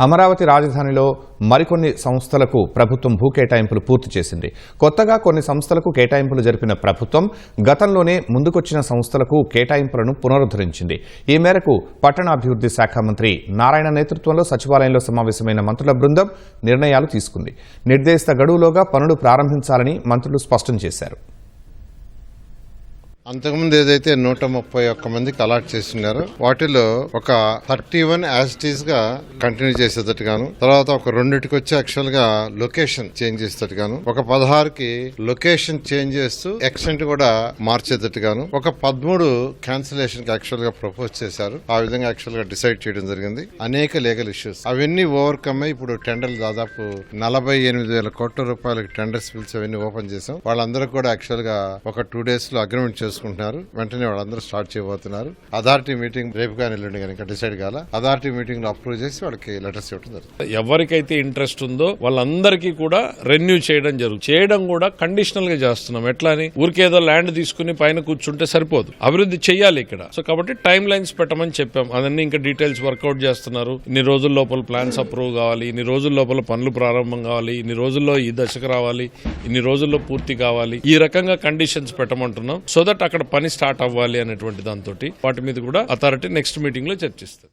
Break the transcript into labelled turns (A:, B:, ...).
A: అమరావతి రాజధానిలో మరికొన్ని సంస్థలకు ప్రభుత్వం భూ కేటాయింపులు పూర్తి చేసింది. కొత్తగా కొన్ని సంస్థలకు కేటాయింపులు జరిపిన ప్రభుత్వం గతంలోనే ముందుకొచ్చిన సంస్థలకు కేటాయింపులను పునరుద్ధరించింది. ఈ మేరకు పట్టణాభివృద్ధి శాఖ మంత్రి నారాయణ నేతృత్వంలో సచివాలయంలో సమావేశమైన మంత్రుల బృందం నిర్ణయాలు తీసుకుంది. నిర్దేశిత గడువులోగా పనులు ప్రారంభించాలని మంత్రులు స్పష్టం చేశారు.
B: అంతకుముందు ఏదైతే నూట ముప్పై ఒక్క మందికి అలాట్ చేస్తున్నారో వాటిలో ఒక థర్టీ వన్ యాజిటీస్గా కంటిన్యూ చేసేటట్టు గాను తర్వాత ఒక రెండింటికి వచ్చి యాక్చువల్గా లొకేషన్ చేంజ్ చేసేటట్టు గాను ఒక పదహారుకి లొకేషన్ చేంజ్ చేస్తూ ఎక్స్టెంట్ కూడా మార్చేటట్టు గాను ఒక పదమూడు క్యాన్సిలేషన్కి యాక్చువల్గా ప్రపోజ్ చేశారు. ఆ విధంగా యాక్చువల్గా డిసైడ్ చేయడం జరిగింది. అనేక లీగల్ ఇష్యూస్ అవన్నీ ఓవర్కమ్ అయ్యి ఇప్పుడు టెండర్లు దాదాపు నలభై ఎనిమిది వేల కోట్ల రూపాయలకి టెండర్స్ పిలిచి అవన్నీ ఓపెన్ చేసాం వాళ్ళందరూ కూడా యాక్చువల్గా ఒక టూ డేస్లో అగ్రిమెంట్ చేసుకుంటున్నారు. వెంటనే వాళ్ళందరూ స్టార్ట్ చేయబోతున్నారు. అథారిటీ మీటింగ్ రేపు కానీ ఎల్లుండి కానీ డిసైడ్ కాల. అథారిటీ మీటింగ్లో అప్రూవ్ చేసి వాళ్ళకి లెటర్స్ ఇవ్వడం జరుగుతుంది.
C: ఎవరికైతే ఇంట్రెస్ట్ ఉందో వాళ్ళందరికీ కూడా రెన్యూ చేయడం జరుగుతుంది చేయడం కూడా కండిషనల్గా చేస్తున్నాం. ఎట్లా అని? ఊరికేదో ల్యాండ్ తీసుకుని పైన కూర్చుంటే సరిపోదు. అభివృద్ధి చేయాలి ఇక్కడ. సో కాబట్టి టైం లైన్స్ పెట్టమని చెప్పాం. అదన్నీ ఇంకా డీటెయిల్స్ వర్కౌట్ చేస్తున్నారు. ఇన్ని రోజుల లోపల ప్లాన్స్ అప్రూవ్ కావాలి. ఇన్ని రోజుల లోపల పనులు ప్రారంభం కావాలి. ఇన్ని రోజుల్లో ఈ దశకు రావాలి. ఇన్ని రోజుల్లో పూర్తి కావాలి. ఈ రకంగా కండిషన్స్ పెట్టమంటున్నాం. సో దట్ అక్కడ పని స్టార్ట్ అవ్వాలి అనేటువంటి దాంతో వాటి మీద కూడా అథారిటీ నెక్స్ట్ మీటింగ్లో చర్చిస్తుంది.